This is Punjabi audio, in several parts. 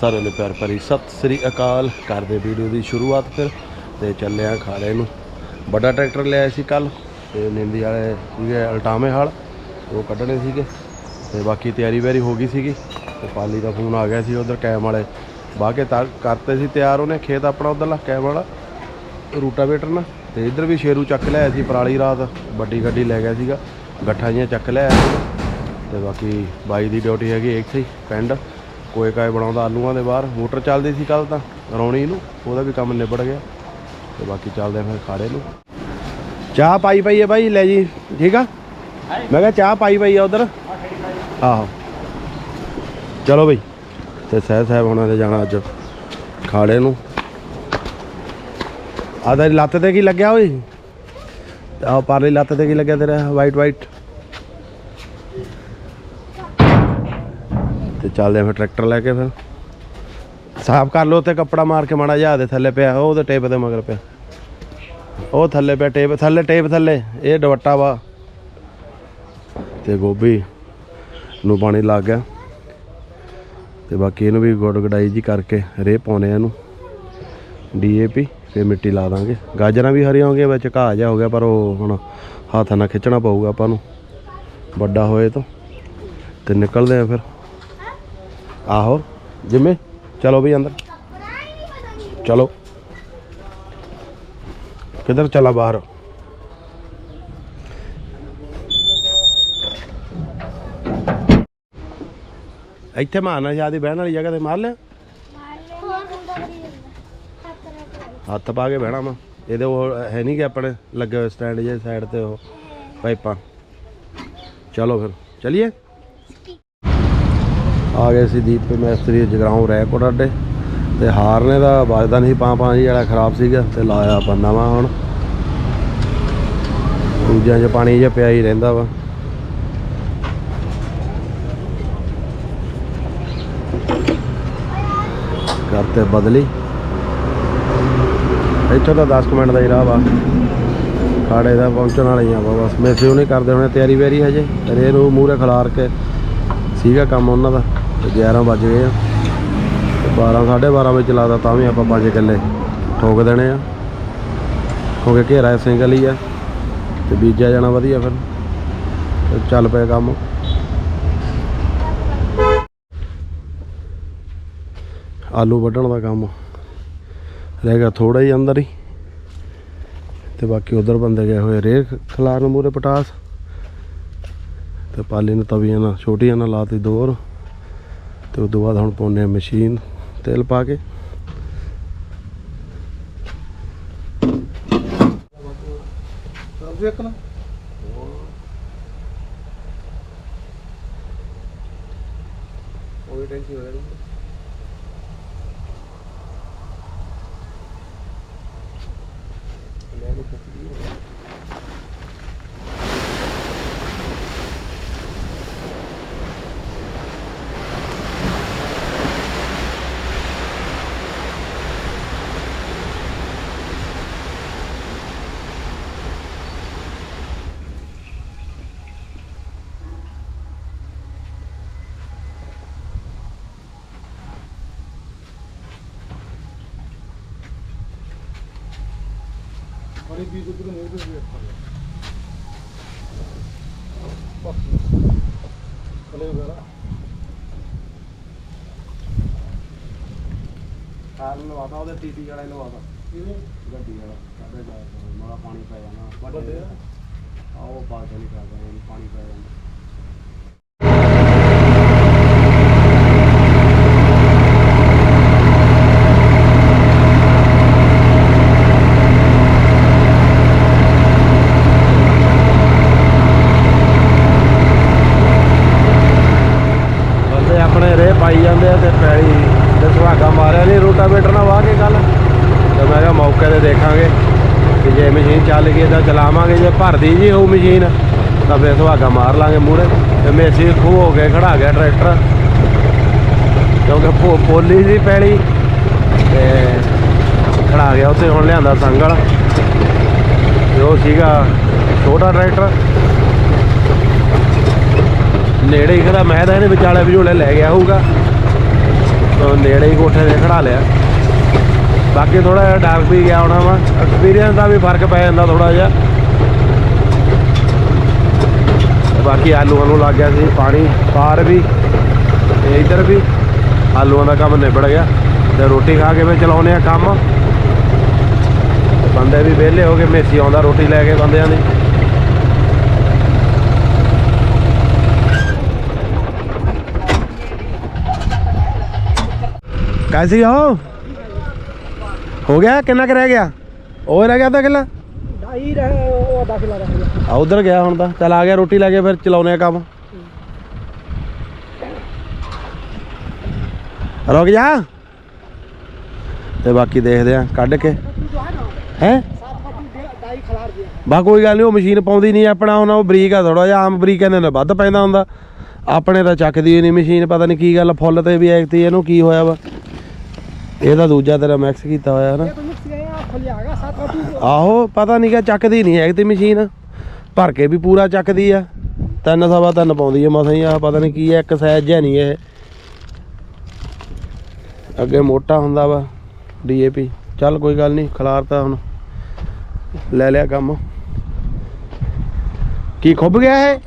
ਸਾਰਿਆਂ ਨੂੰ ਪਿਆਰ ਭਰੀ ਸਤਿ ਸ੍ਰੀ ਅਕਾਲ। ਕਰਦੇ ਵੀਡੀਓ ਦੀ ਸ਼ੁਰੂਆਤ ਫਿਰ ਤੇ ਚੱਲਿਆ ਖਾਲੇ ਨੂੰ। ਵੱਡਾ ਟਰੈਕਟਰ ਲਿਆਏ ਸੀ ਕੱਲ ਤੇ ਨਿੰਦੀ ਵਾਲੇ ਸੀਗੇ ਅਲਟਾਮੇ ਹਾਲ, ਉਹ ਕੱਢਣੇ ਸੀਗੇ ਤੇ ਬਾਕੀ ਤਿਆਰੀ ਵੈਰੀ ਹੋ ਗਈ ਸੀਗੀ ਤੇ ਪਾਲੀ ਦਾ ਫੋਨ ਆ ਗਿਆ ਸੀ ਉਧਰ ਕੈਮ ਵਾਲੇ। ਬਾਹ ਕੇ ਤਾਂ ਕਰਤੇ ਸੀ ਤਿਆਰ ਉਹਨੇ, ਖੇਤ ਆਪਣਾ ਉਧਰਲਾ ਕੈਮ ਵਾਲਾ, ਰੂਟਾਵੇਟਰ ਨਾਲ ਤੇ ਇੱਧਰ ਵੀ ਸ਼ੇਰੂ ਚੱਕ ਲਿਆ ਸੀ ਪਰਾਲੀ ਰਾਤ, ਵੱਡੀ ਗੱਡੀ ਲੈ ਗਿਆ ਸੀਗਾ, ਗੱਠਾਂ ਜੀਆਂ ਚੱਕ ਲਿਆ ਸੀ। ਤੇ ਬਾਕੀ ਬਾਈ ਦੀ ਡਿਊਟੀ ਹੈਗੀ ਇੱਥੇ ਸੀ ਪਿੰਡ। ਕੋਏ ਕਾਏ ਬਣਾਉਂਦਾ ਆਲੂਆਂ ਦੇ ਬਾਹਰ। ਮੋਟਰ ਚੱਲਦੀ ਸੀ ਕੱਲ ਤਾਂ, ਰੌਣੀ ਨੂੰ, ਉਹਦਾ ਵੀ ਕੰਮ ਨਿਬੜ ਗਿਆ। ਤੇ ਬਾਕੀ ਚੱਲਦੇ ਫਿਰ ਖਾੜੇ ਨੂੰ। ਚਾਹ ਪਾਈ ਪਈ ਹੈ ਬਾਈ, ਲੈ ਜੀ, ਠੀਕ ਆ? ਮੈਂ ਕਿਹਾ ਚਾਹ ਪਾਈ ਪਈ ਆ ਉਧਰ। ਆਹੋ। ਚਲੋ ਬਈ, ਤੇ ਸਹਿ ਸਾਹਿਬ ਹੁਣਾਂ ਦੇ ਜਾਣਾ ਅੱਜ ਖਾੜੇ ਨੂੰ। ਆਹ ਤੇਰੀ ਲੱਤ ਤੇ ਕੀ ਲੱਗਿਆ ਓਏ? ਆਹ ਪਰਲੀ ਲੱਤ ਤੇ ਕੀ ਲੱਗਿਆ ਤੇਰਾ? ਵਾਈਟ ਵਾਈਟ ਤੇ ਚੱਲਦੇ ਆ ਫਿਰ ਟਰੈਕਟਰ ਲੈ ਕੇ ਫਿਰ। ਸਾਫ਼ ਕਰ ਲਓ ਤੇ ਕੱਪੜਾ ਮਾਰ ਕੇ ਮਾੜਾ ਜਿਹਾ ਦੇ ਥੱਲੇ ਪਿਆ, ਉਹ ਉਹਦੇ ਟੇਪ ਦੇ ਮਗਰ ਪਿਆ। ਉਹ ਥੱਲੇ ਪਿਆ ਟੇਪ, ਥੱਲੇ ਟੇਪ ਥੱਲੇ, ਇਹ ਦੁਪੱਟਾ ਵਾ। ਤੇ ਗੋਭੀ ਨੂੰ ਪਾਣੀ ਲੱਗ ਗਿਆ। ਤੇ ਬਾਕੀ ਇਹਨੂੰ ਵੀ ਗੁੜ ਗਡਾਈ ਜੀ ਕਰਕੇ ਰੇਹ ਪਾਉਣੇ ਆ ਇਹਨੂੰ। ਡੀਏਪੀ ਤੇ ਮਿੱਟੀ ਲਾ ਦਾਂਗੇ। ਗਾਜਰਾਂ ਵੀ ਹਰੀਆਂ ਹੋ ਗਈਆਂ, ਵਿੱਚ ਘਾਹ ਜਿਹਾ ਹੋ ਗਿਆ, ਪਰ ਉਹ ਹੁਣ ਹੱਥ ਨਾਲ ਖਿੱਚਣਾ ਪਊਗਾ ਆਪਾਂ ਨੂੰ। ਵੱਡਾ ਹੋਏ ਤਾਂ। ਤੇ ਨਿਕਲਦੇ ਆ ਫਿਰ। ਆਹੋ, ਜਿੰਮੇ, ਚਲੋ ਵੀ ਅੰਦਰ। ਚਲੋ। ਕਿੱਧਰ ਚਲਾ ਬਾਹਰ? ਇੱਥੇ ਮਾਰਨਾ ਸ਼ਾਦੀ ਬਹਿਣ ਵਾਲੀ ਜਗ੍ਹਾ ਤੇ ਮਾਰ ਲਿਆ? ਹੱਥ ਪਾ ਕੇ ਬਹਿਣਾ ਵਾ। ਇਹਦੇ ਉਹ ਹੈ ਨਹੀਂ ਕਿ ਆਪਣੇ ਲੱਗੇ ਹੋਏ ਸਟੈਂਡ ਜੇ ਸਾਈਡ ਤੇ ਉਹ ਪਾਈਪਾਂ। ਚਲੋ ਫਿਰ, ਚਲਿਏ? ਆ ਗਏ ਸੀ ਦੀਪ ਮੈਸਤਰੀ ਜਗਰਾਉਂ ਰੈਕੋਰਡ ਅੱਡੇ ਤੇ ਹਾਰਨੇ ਦਾ ਵੱਜਦਾ ਨਹੀਂ ਪਾਂ ਪਾ ਜੀ, ਜਿਹੜਾ ਖਰਾਬ ਸੀਗਾ ਤੇ ਲਾਇਆ ਆਪਾਂ ਨਵਾਂ ਹੁਣ। ਦੂਜਿਆਂ 'ਚ ਪਾਣੀ ਜਿਹਾ ਪਿਆ ਹੀ ਰਹਿੰਦਾ ਵਾ। ਕਰਤੇ ਬਦਲੀ। ਇੱਥੋਂ ਤਾਂ 10 ਕੁ ਮਿੰਟ ਦਾ ਹੀ ਰਾਹ ਵਾ। ਖਾੜੇ ਦਾ ਪਹੁੰਚਣ ਵਾਲੇ ਆ ਵਾ ਬਸ। ਮੇਸੇ ਉਹਨੇ ਕਰਦੇ ਹੋਣੇ ਤਿਆਰੀ ਵੈਰੀ ਹਜੇ। ਰੇ ਨੂੰ ਮੂਹਰੇ ਖਿਲਾਰ ਕੇ ਸੀਗਾ ਕੰਮ ਉਹਨਾਂ ਦਾ। ਤੇ 11 ਵੱਜ ਗਏ ਆ। ਤੇ 12 12:30 ਵਜੇ ਚਲਾਦਾ ਤਾਂ ਵੀ ਆਪਾਂ ਪੰਜ ਕਿੱਲੇ ਠੋਕ ਦੇਣੇ ਆ। ਕਿਉਂਕਿ ਘੇਰਾ ਸਿੰਗਲ ਹੀ ਆ। ਤੇ ਬੀਜਿਆ ਜਾਣਾ ਵਧੀਆ ਫਿਰ। ਚੱਲ ਪਿਆ ਕੰਮ। ਆਲੂ ਵੱਢਣ ਦਾ ਕੰਮ ਰਹਿ ਗਿਆ ਥੋੜਾ ਹੀ ਅੰਦਰ ਹੀ। ਤੇ ਬਾਕੀ ਉਧਰ ਬੰਦੇ ਗਏ ਹੋਏ ਰੇਹ ਖਲਾਰਨ ਮੂਰੇ ਪਟਾਸ। ਤੇ ਪਾਲੀ ਨੂੰ ਤਵੀਆਂ ਨਾਲ, ਛੋਟੀਆਂ ਨਾਲ ਲਾਤੀ ਦੋਰ। ਤੇ ਉਸ ਤੋਂ ਬਾਅਦ ਹੁਣ ਪਾਉਨੇ ਆ ਮਸ਼ੀਨ ਤੇਲ ਪਾ ਕੇ। ਉਹ ਟੈਂਕੀ ਹੋ ਰਹੀ ਬੜੀ ਬੀਜ ਵਗੈਰਾ ਹਾਲ ਨੂੰ ਲਵਾਤਾ ਉਹਦੇ ਟੀਟੀ ਵਾਲਾ ਹੀ ਲਵਾਤਾ ਗੱਡੀ ਵਾਲਾ ਸਾਡੇ ਜਾ ਮਾੜਾ ਪਾਣੀ ਪੈ ਜਾਣਾ। ਵੱਡੇ ਆ? ਆਓ ਬਾਅਦ ਨਹੀਂ ਕਰਦਾ ਪਾਣੀ ਪੈ ਜਾਂਦਾ ਬੰਦੇ ਆਪਣੇ ਰੇ ਪਾਈ ਜਾਂਦੇ ਆ ਤੇ ਪੈਲੀ ਤੇ ਸੁਹਾਗਾ ਮਾਰਿਆ ਨਹੀਂ ਰੋਟਾਵੇਟਰ ਨਾਲ ਵਾਹ ਕੇ ਗੱਲ ਤੇ ਮੈਂ ਕਿਹਾ ਮੌਕੇ ਤੇ ਦੇਖਾਂਗੇ ਕਿ ਜੇ ਮਸ਼ੀਨ ਚੱਲ ਗਈ ਤਾਂ ਚਲਾਵਾਂਗੇ ਜੀ ਹੋਊ ਮਸ਼ੀਨ, ਤਾਂ ਫਿਰ ਸੁਹਾਗਾ ਮਾਰ ਲਾਂਗੇ ਮੂਹਰੇ। ਤੇ ਮੇਸੀ ਖੂਹ ਹੋ ਕੇ ਖੜਾ ਗਿਆ ਟਰੈਕਟਰ। ਕਿਉਂਕਿ ਪੋ- ਪੋਲੀ ਸੀ ਪੈਲੀ। ਤੇ ਖੜਾ ਗਿਆ ਉੱਥੇ ਹੁਣ ਲਿਆਂਦਾ ਸੰਗਲ। ਤੇ ਉਹ ਸੀਗਾ ਛੋਟਾ ਟਰੈਕਟਰ। ਨੇੜੇ ਹੀ ਖੜਾ, ਮੈਂ ਤਾਂ ਇਹਨੇ ਵਿਚਾਲੇ ਵਿਝੋਲੇ ਲੈ ਗਿਆ ਹੋਊਗਾ। ਅਹ ਨੇੜੇ ਹੀ ਕੋਠੇ ਦੇ ਖੜਾ ਲਿਆ। ਬਾਕੀ ਥੋੜਾ ਜਿਹਾ ਡਰ ਵੀ ਗਿਆ ਹੋਣਾ ਵਾ। ਐਕਸਪੀਰੀਅੰਸ ਦਾ ਵੀ ਫ਼ਰਕ ਪੈ ਜਾਂਦਾ ਥੋੜਾ ਜਿਹਾ ਤੇ ਬਾਕੀ ਆਲੂਆਂ ਨੂੰ ਲੱਗ ਗਿਆ ਸੀ, ਪਾਣੀ ਪਾਰ ਵੀ ਤੇ ਇੱਧਰ ਵੀ ਆਲੂਆਂ ਦਾ ਕੰਮ ਨਿਬੜ ਗਿਆ ਤੇ ਰੋਟੀ ਖਾ ਕੇ ਵੀ ਚਲਾਉਨੇ ਆ ਕੰਮ। ਬੰਦੇ ਵੀ ਵਿਹਲੇ ਹੋ ਗਏ ਮੇਸੀ ਆਉਂਦਾ ਰੋਟੀ ਲੈ ਕੇ ਬੰਦਿਆਂ ਦੀ। ਕੈਸੀ ਹੋ ਹੋ ਗਿਆ? ਕਿੰਨਾ ਕੁ ਰਹਿ ਗਿਆ? ਉਹ ਰਹਿ ਗਿਆ ਤਾਂ ਕਿੱਲਾ? ਢਾਈ ਰਹੇ ਉਹ ਅੱਧਾ ਕਿਲਾ ਰਹਿ ਗਿਆ। ਆ ਉਧਰ ਗਿਆ ਹੁਣ ਤਾਂ। ਚੱਲ ਆ ਗਿਆ ਰੋਟੀ ਲੈ ਕੇ ਫਿਰ ਚਲਾਉਨੇ ਆ ਕੰਮ। ਰੁਕ ਜਾ। ਤੇ ਬਾਕੀ ਦੇਖਦੇ ਆ ਕੱਢ ਕੇ। ਹੈ? ਬਾ ਕੋਈ ਗੱਲ ਨਹੀਂ ਉਹ ਮਸ਼ੀਨ ਪਾਉਂਦੀ ਨਹੀਂ ਆਪਣਾ ਉਹਨਾਂ ਉਹ ਬਰੀਕ ਆ ਥੋੜਾ ਜਿਹਾ ਆਮ ਬਰੀਕ ਕਹਿੰਦੇ ਨੇ ਵੱਧ ਪੈਂਦਾ ਹੁੰਦਾ। ਆਪਣੇ ਤਾਂ ਚੱਕਦੀ ਨਹੀਂ ਮਸ਼ੀਨ ਪਤਾ ਨਹੀਂ ਕੀ ਗੱਲ ਫੁੱਲ ਤੇ ਵੀ ਐਕਤੀ ਇਹਨੂੰ ਕੀ ਹੋਇਆ ਵਾ। ਇਹਦਾ ਦੂਜਾ ਤੇਰਾ ਮਿਕਸ ਕੀਤਾ ਹੋਇਆ ਨਾ। ਆਹੋ ਪਤਾ ਨਹੀਂ ਕਿ ਚੱਕਦੀ ਨਹੀਂ ਹੈਗੀ ਤੇ ਮਸ਼ੀਨ। ਭਰ ਕੇ ਵੀ ਪੂਰਾ ਚੱਕਦੀ ਆ। ਤਿੰਨ ਸਵਾ ਤਿੰਨ ਪਾਉਂਦੀ ਆ ਮਸਾਂ ਆ ਪਤਾ ਨਹੀਂ ਕੀ ਆ ਇੱਕ ਸਾਈਜ਼ ਜਿਹਾ ਨਹੀਂ ਇਹ। ਅੱਗੇ ਮੋਟਾ ਹੁੰਦਾ ਵਾ ਡੀਏਪੀ ਚੱਲ ਕੋਈ ਗੱਲ ਨਹੀਂ ਖਲਾਰਤਾ ਹੁਣ। ਲੈ ਲਿਆ ਕੰਮ। ਕੀ ਖੁੱਬ ਗਿਆ ਇਹ?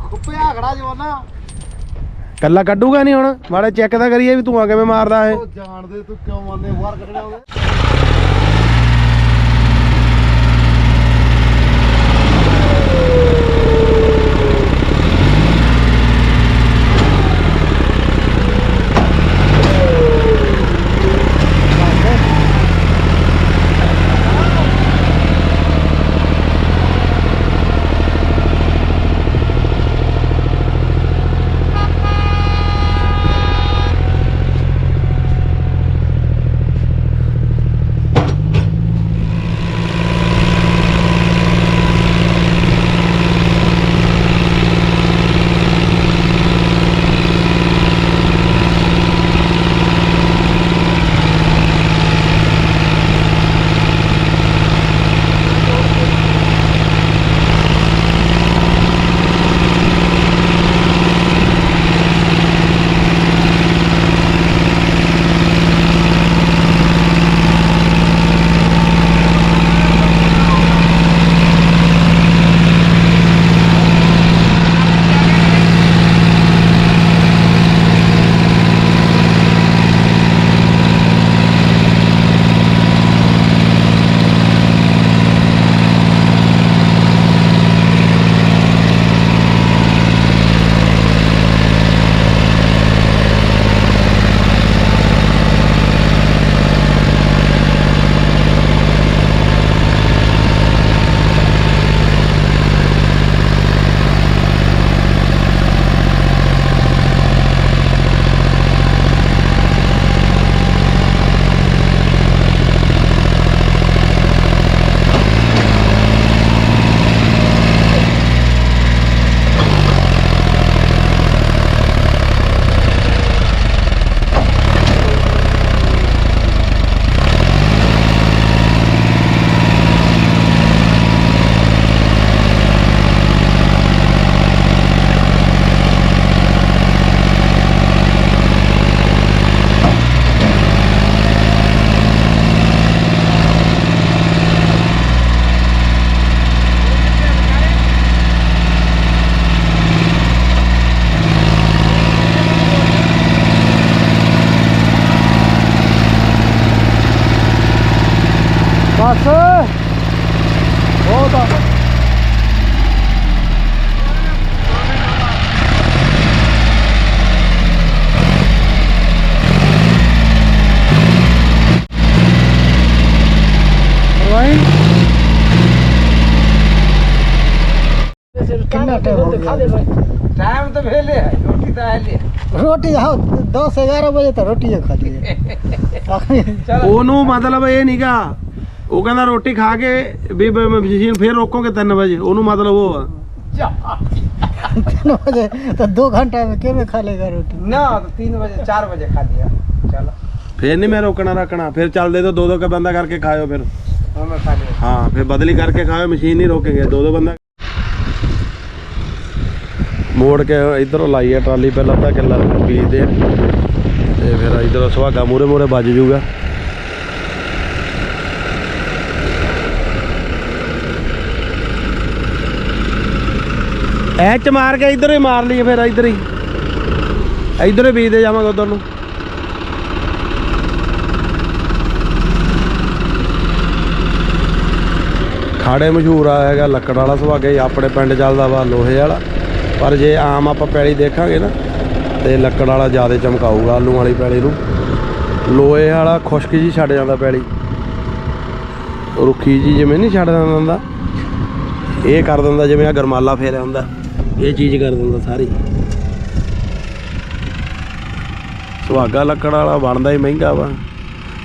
ਖੁੱਪਿਆ ਖੜਾ ਜਵਾਨਾ। ਕੱਲਾ ਕੱਢੂਗਾ ਨਹੀਂ ਹੁਣ? ਮਾੜਾ ਚੈੱਕ ਤਾਂ ਕਰੀਏ ਵੀ ਤੂੰ ਆ ਕਿਵੇਂ ਮਾਰਦਾ ਹੈ ਜਾਣਦੇ ਤੂੰ ਕਿਉਂ ਮੰਨਦੇ ਬਾਹਰ ਕੱਢਣਾ ਹੋਵੇ ਬਸ। ਬਹੁਤ ਆ। ਕਿੰਨਾ ਟਾਈਮ ਹੋ ਗਿਆ? ਟਾਈਮ ਤਾਂ ਵੇਲੇ ਹੈ ਰੋਟੀ ਤਾਂ ਹੈ ਰੋਟੀ ਮਤਲਬ ਉਹ ਕਹਿੰਦਾ ਰੋਟੀ ਖਾ ਕੇ ਵੀ ਬ- ਬ- ਮਸ਼ੀਨ ਫੇਰ ਰੋਕੋਗੇ 3 ਵਜੇ ਉਹਨੂੰ ਮਤਲਬ ਉਹ ਆ तीन बजे तो दो घंटा में के में खा लेगा रोटी ना तो तीन बजे चार बजे खा लिया चलो ਫੇਰ ਨਹੀਂ ਮੈਂ ਰੋਕਣਾ ਰੱਖਣਾ ਫਿਰ ਚੱਲਦੇ ਤਾਂ ਦੋ ਦੋ ਕੇ ਬੰਦਾ ਕਰਕੇ ਖਾਇਓ ਫਿਰ वो मैं खा लिया ਹਾਂ ਫਿਰ ਬਦਲੀ ਕਰਕੇ ਖਾਓ ਮਸ਼ੀਨ ਨਹੀਂ ਰੋਕੇਗੇ ਦੋ ਦੋ ਬੰਦਾ ਮੋੜ ਕੇ ਇਧਰੋਂ ਲਾਈ ਆ ਟਰਾਲੀ ਪਹਿਲਾਂ ਅੱਧਾ ਕਿੱਲਾ ਬੀਜਦੇ ਆ ਤੇ ਤੇ ਫਿਰ ਇਧਰ ਸੁਹਾਗਾ ਮੂਰੇ ਮੂਰੇ ਵੱਜ ਜੂਗਾ ਐਚ ਮਾਰ ਕੇ ਇਧਰ ਹੀ ਮਾਰ ਲਈਏ ਫਿਰ, ਇਧਰ ਹੀ। ਇਧਰ ਹੀ ਬੀਜਦੇ ਜਾਵਾਂਗੇ ਉਧਰ ਨੂੰ। ਖਾੜੇ ਮਸ਼ਹੂਰ ਆ, ਹੈਗਾ ਲੱਕੜ ਵਾਲਾ ਸੁਹਾਗਾ, ਆਪਣੇ ਪਿੰਡ ਚੱਲਦਾ ਵਾ ਲੋਹੇ ਵਾਲਾ। ਪਰ ਜੇ ਆਮ ਆਪਾਂ ਪੈਲੀ ਦੇਖਾਂਗੇ ਨਾ, ਤੇ ਲੱਕੜ ਵਾਲਾ ਜ਼ਿਆਦਾ ਚਮਕਾਊਗਾ ਆਲੂ ਵਾਲੀ ਪੈਲੀ ਨੂੰ। ਲੋਹੇ ਵਾਲਾ ਖੁਸ਼ਕ ਜੀ ਛੱਡ ਜਾਂਦਾ ਪੈਲੀ। ਰੁੱਖੀ ਜੀ ਜਿਵੇਂ ਨਹੀਂ ਛੱਡ ਦਿੰਦਾ ਇਹ ਕਰ ਦਿੰਦਾ ਜਿਵੇਂ ਆ ਗਰਮਾਲਾ ਫੇਰਿਆ ਹੁੰਦਾ। ਇਹ ਚੀਜ਼ ਕਰ ਦਿੰਦਾ ਸਾਰੀ। ਸੁਹਾਗਾ ਲੱਕੜ ਵਾਲਾ ਬਣਦਾ ਹੀ ਮਹਿੰਗਾ ਵਾ।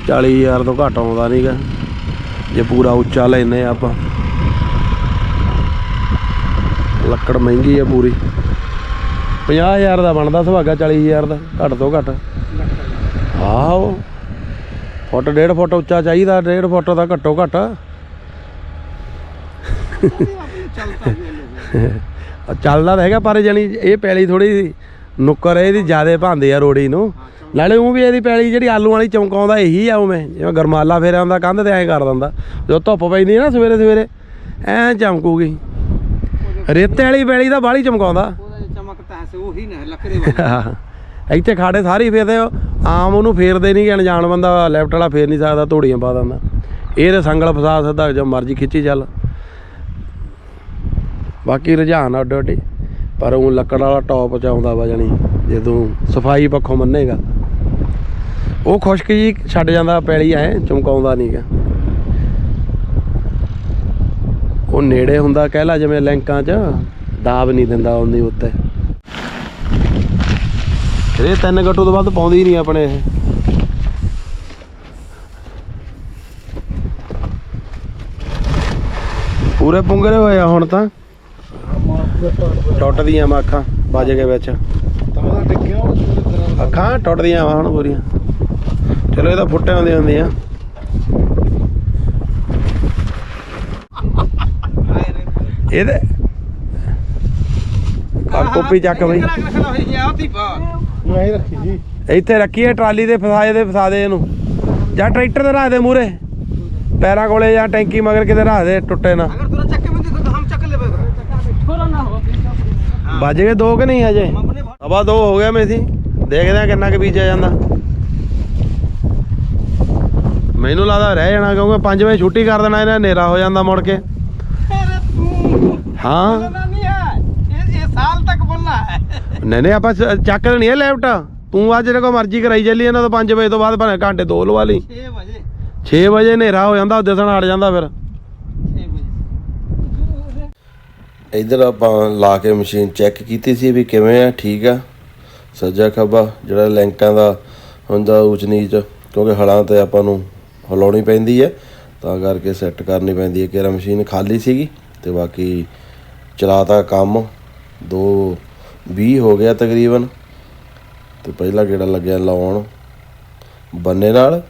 40000 ਤੋਂ ਘੱਟ ਆਉਂਦਾ ਨਹੀਂਗਾ ਜੇ ਪੂਰਾ ਉੱਚਾ ਲੈਨੇ ਆਪਾਂ। ਲੱਕੜ ਮਹਿੰਗੀ ਆ ਪੂਰੀ। 50000 ਦਾ ਬਣਦਾ ਸੁਹਾਗਾ 40000 ਦਾ ਘੱਟ ਤੋਂ ਘੱਟ। ਆਹੋ। ਫੁੱਟ ਡੇਢ ਫੁੱਟ ਉੱਚਾ ਚਾਹੀਦਾ ਡੇਢ ਫੁੱਟ ਦਾ ਘੱਟੋ ਘੱਟ। ਚੱਲਦਾ ਤਾਂ ਹੈਗਾ ਪਰ ਜਾਨੀ ਇਹ ਪੈਲੀ ਥੋੜੀ ਨੁੱਕਰ ਇਹਦੀ ਜਿਆਦੇ ਭਾਂਦੇ ਆ ਰੋੜੀ ਨੂੰ। ਨਾਲੇ ਉਹ ਵੀ ਇਹਦੀ ਪੈਲੀ ਜਿਹੜੀ ਆਲੂ ਵਾਲੀ ਚਮਕਾਉਂਦਾ ਇਹੀ ਆ ਉਵੇਂ ਜਿਵੇਂ ਗਰਮਾਲਾ ਫੇਰਿਆ ਹੁੰਦਾ ਕੰਧ ਤੇ ਐਂ ਕਰ ਦਿੰਦਾ। ਜਦੋਂ ਧੁੱਪ ਪੈਂਦੀ ਨਾ ਸਵੇਰੇ ਸਵੇਰੇ ਐਂ ਚਮਕੂਗੀ। ਰੇਤੇ ਵਾਲੀ ਪੈਲੀ ਦਾ ਬਾਹਲੀ ਚਮਕਾਉਂਦਾ। ਉਹੀ ਨਾ ਲੱਕੜੇ ਵਾਲਾ। ਇੱਥੇ ਖਾੜੇ ਸਾਰੇ ਫੇਰਦੇ। ਆਮ ਉਹਨੂੰ ਫੇਰਦੇ ਨਹੀਂ ਕਿ ਅਣਜਾਣ ਬੰਦਾ ਲੈਫਟ ਵਾਲਾ ਫੇਰ ਨਹੀਂ ਸਕਦਾ ਧੂੜੀਆਂ ਪਾ ਦਿੰਦਾ। ਇਹ ਤੇ ਸੰਗਲ ਫਸਾ ਸਕਦਾ ਜੋ ਮਰਜ਼ੀ ਖਿੱਚੀ ਚੱਲ। ਬਾਕੀ ਰੁਝਾਨ ਅੱਡੋ ਅੱਡੀ ਪਰ ਉਹ ਲੱਕੜ ਵਾਲਾ ਟੌਪ ਚ ਆਉਂਦਾ ਵਾ ਜਾਣੀ ਜੇ ਸਫ਼ਾਈ ਪੱਖੋਂ ਮੰਨੇਗਾ। ਉਹ ਖੁਸ਼ਕ ਜੀ ਛੱਡ ਜਾਂਦਾ ਪੈਲੀ ਐ, ਚਮਕਾਉਂਦਾ ਨਹੀਂਗਾ ਉਹ ਨੇੜੇ ਹੁੰਦਾ ਕਹਿ ਲਾ ਜਿਵੇਂ ਲਿੰਕਾਂ 'ਚ, ਦਾਬ ਨਹੀਂ ਦਿੰਦਾ ਉਹਦੀ ਉੱਤੇ। ਇਹ ਤਿੰਨ ਗੱਟੂ ਤੋਂ ਵੱਧ ਪਾਉਂਦੀ ਨਹੀਂ ਆਪਣੇ ਇਹ। ਪੂਰੇ ਪੁੰਗਰੇ ਹੋਏ ਆ ਹੁਣ ਤਾਂ। ਟੁੱਟਦੀਆਂ ਵਾ ਅੱਖਾਂ ਵੱਜ ਕੇ ਵਿੱਚ। ਤਾਂ ਡਿੱਗਿਆ ਅੱਖਾਂ ਟੁੱਟਦੀਆਂ ਵਾ ਹੁਣ ਪੂਰੀਆਂ। ਚਲੋ ਇਹ ਤਾਂ ਫੁੱਟੇ ਹੁੰਦੇ ਹੁੰਦੇ ਆ। ਇਹਦੇ ਆ ਕੋਪੀ ਚੱਕ ਬਈ। ਨਹੀਂ ਰੱਖੀ ਜੀ ਇੱਥੇ ਰੱਖੀਏ ਟਰਾਲੀ ਦੇ ਫਸਾਏ ਦੇ ਫਸਾ ਦੇ ਇਹਨੂੰ। ਜਾਂ ਟਰੈਕਟਰ ਤੇ ਰੱਖ ਦੇ ਮੂਰੇ ਪੈਰਾਂ ਕੋਲੇ ਜਾਂ ਟੈਂਕੀ ਮਗਰ ਕਿਤੇ ਰੱਖ ਦੇ ਟੁੱਟੇ ਨਾ। ਵੱਜ ਗਏ ਦੋ ਕਿ ਨਹੀਂ ਅਜੇ ਸਵਾ ਦੋ ਹੋ ਗਿਆ ਮੇਸੀ ਦੇਖਦੇ ਆ ਕਿੰਨਾ ਕੁ ਬੀਜਿਆ ਜਾਂਦਾ। ਮੈਨੂੰ ਲੱਗਦਾ ਰਹਿ ਜਾਣਾ ਕਿਉਂਕਿ 5 ਛੁੱਟੀ ਕਰ ਦੇਣਾ ਇਹਨਾਂ ਹਨੇਰਾ ਹੋ ਜਾਂਦਾ ਮੁੜ ਕੇ। ਹਾਂ। ਨਹੀਂ ਨਹੀਂ ਆਪਾਂ ਚੱਕ ਲੈਣੀ ਹੈ ਲੈਫਟ ਤੂੰ ਅੱਜ ਜਿਹੜੇ ਮਰਜ਼ੀ ਕਰਾਈ ਚੱਲੀ ਇਹਨਾਂ ਤੋਂ 5 ਵਜੇ ਤੋਂ ਬਾਅਦ ਭਾਵੇਂ ਘੰਟੇ ਦੋ ਲਵਾ ਲਈ। 6 ਵਜੇ। 6 ਵਜੇ ਹਨੇਰਾ ਹੋ ਜਾਂਦਾ ਦਿਸਣ ਹਟ ਜਾਂਦਾ ਫਿਰ। ਇਧਰ ਆਪਾਂ ਲਾ ਕੇ ਮਸ਼ੀਨ ਚੈੱਕ ਕੀਤੀ ਸੀ ਵੀ ਕਿਵੇਂ ਆ, ਠੀਕ ਆ। ਸੱਜਾ ਖੱਬਾ, ਜਿਹੜਾ ਲਿੰਕਾਂ ਦਾ ਹੁੰਦਾ ਉੱਚ ਨੀਚ, ਕਿਉਂਕਿ ਹਲਾਂ ਤੇ ਆਪਾਂ ਨੂੰ ਹਿਲਾਉਣੀ ਪੈਂਦੀ ਹੈ ਤਾਂ ਕਰਕੇ ਸੈੱਟ ਕਰਨੀ ਪੈਂਦੀ ਹੈ ਕਿਹੜਾ ਮਸ਼ੀਨ ਖਾਲੀ ਸੀਗੀ, ਤੇ ਬਾਕੀ ਚਲਾਤਾ ਕੰਮ 2 20 ਹੋ ਗਿਆ ਤਕਰੀਬਨ, ਤੇ ਪਹਿਲਾ ਗੇੜਾ ਲੱਗਿਆ ਲਾਉਣ, ਬੰਨੇ ਨਾਲ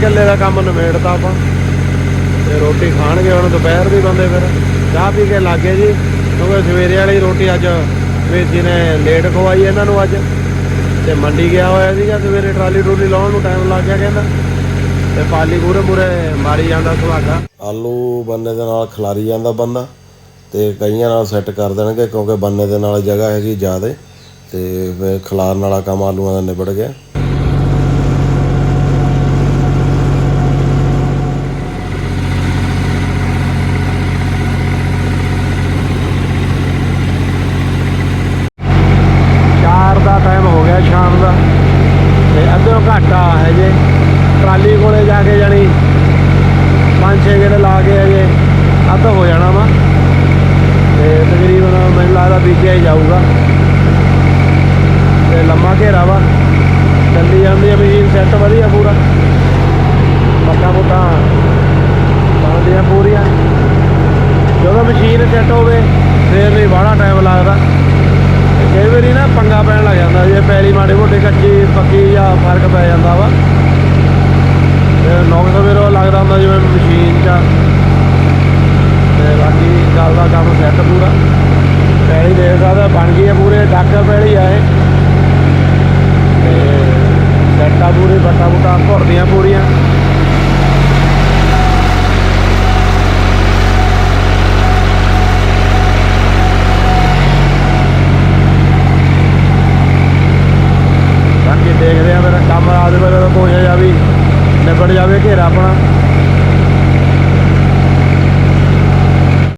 ਕਿੱਲੇ ਦਾ ਕੰਮ ਨਿਬੇੜਤਾ ਆਪਾਂ। ਤੇ ਰੋਟੀ ਖਾਣਗੇ ਹੁਣ ਦੁਪਹਿਰ ਦੀ ਬੰਦੇ ਫਿਰ। ਚਾਹ ਪੀ ਕੇ ਲੱਗੇ ਜੀ, ਕਿਉਂਕਿ ਸਵੇਰੇ ਵਾਲੀ ਰੋਟੀ ਅੱਜ ਵੀਰ ਜੀ ਲੇਟ ਖਵਾਈ ਇਹਨਾਂ ਨੂੰ ਅੱਜ। ਤੇ ਮੰਡੀ ਗਿਆ ਹੋਇਆ ਸੀਗਾ, ਸਵੇਰੇ ਟਰਾਲੀ ਟਰੂਲੀ ਲਾਉਣ ਨੂੰ ਟਾਈਮ ਲੱਗ ਗਿਆ ਕਹਿੰਦਾ। ਤੇ ਪਾਲੀ ਪੂਰੇ ਪੂਰੇ ਮਾਰੀ ਜਾਂਦਾ ਸੁਹਾਗਾ। ਆਲੂ ਬੰਨੇ ਦੇ ਨਾਲ ਖਲਾਰੀ ਜਾਂਦਾ ਬੰਦਾ, ਤੇ ਕਈਆਂ ਨਾਲ ਸੈੱਟ ਕਰ ਦੇਣਗੇ ਕਿਉਂਕਿ ਬੰਨੇ ਦੇ ਨਾਲ ਜਗ੍ਹਾ ਹੈਗੀ ਜ਼ਿਆਦੇ, ਤੇ ਖਲਾਰਨ ਵਾਲਾ ਕੰਮ ਆਲੂਆਂ ਦਾ ਨਿਬੜ ਗਿਆ ਚਾਰ ਦਾ ਟਾਈਮ ਹੋ ਗਿਆ ਸ਼ਾਮ ਦਾ ਤੇ ਅੱਧੋ ਘਾਟਾ ਹੈ ਜੇ ਟਰਾਲੀ ਕੋਲੇ ਜਾ ਕੇ ਜਾਣੀ ਪੰਜ ਛੇ ਗੇੜੇ ਲਾ ਕੇ ਅਜੇ ਅੱਧ ਹੋ ਜਾਣਾ ਵਾ ਤੇ ਤਕਰੀਬਨ ਮੈਨੂੰ ਲੱਗਦਾ ਬੀਜਿਆ ਹੀ ਜਾਊਗਾ। ਤੇ ਲੰਮਾ ਘੇਰਾ ਵਾ। ਚੱਲੀ ਜਾਂਦੀ ਆ, ਮਸ਼ੀਨ ਸੈੱਟ ਵਧੀਆ ਪੂਰਾ। ਪੱਕਾ ਪੁੱਟਾਂ ਬਣਦੀਆਂ ਪੂਰੀਆਂ। ਜਦੋਂ ਮਸ਼ੀਨ ਸੈੱਟ ਹੋਵੇ, ਫੇਰ ਨਹੀਂ ਬਾਹਲਾ ਟਾਈਮ ਲੱਗਦਾ। ਕਈ ਵਾਰੀ ਨਾ ਪੰਗਾ ਪੈਣ ਲੱਗ ਜਾਂਦਾ ਜੇ ਪੈਲੀ ਮਾੜੀ ਮੋਟੀ ਕੱਚੀ, ਪੱਕੀ ਜਾਂ ਫ਼ਰਕ ਪੈ ਜਾਂਦਾ ਵਾ। ਤੇ ਨੌਕ ਸਵੇਰੋਂ ਲੱਗਦਾ ਹੁੰਦਾ ਜਿਵੇਂ ਮਸ਼ੀਨ 'ਚ ਆ। ਤੇ ਬਾਕੀ ਚੱਲਦਾ ਕੰਮ ਸੈੱਟ ਪੂਰਾ। ਪੈਲੀ ਦੇਖ ਸਕਦੇ, ਬਣ ਗਈ ਹੈ ਪੂਰੇ, ਡੱਕ ਪੈਲੀ ਆ ਇਹ। ਤੇ ਸੈੱਟਾ ਪੂਰੀ ਬੱਟਾ ਬੁੱਟਾ ਭੁਰਦੀਆਂ ਪੂਰੀਆਂ। ਬਾਕੀ ਦੇਖਦੇ ਆ ਮੇਰਾ ਕੰਮ ਆਦੇ ਵੇਲੇ ਤਾਂ ਕੋਸ਼ਿਸ਼ ਆ ਵੀ ਨਿਬੜ ਜਾਵੇ ਘੇਰਾ ਆਪਣਾ।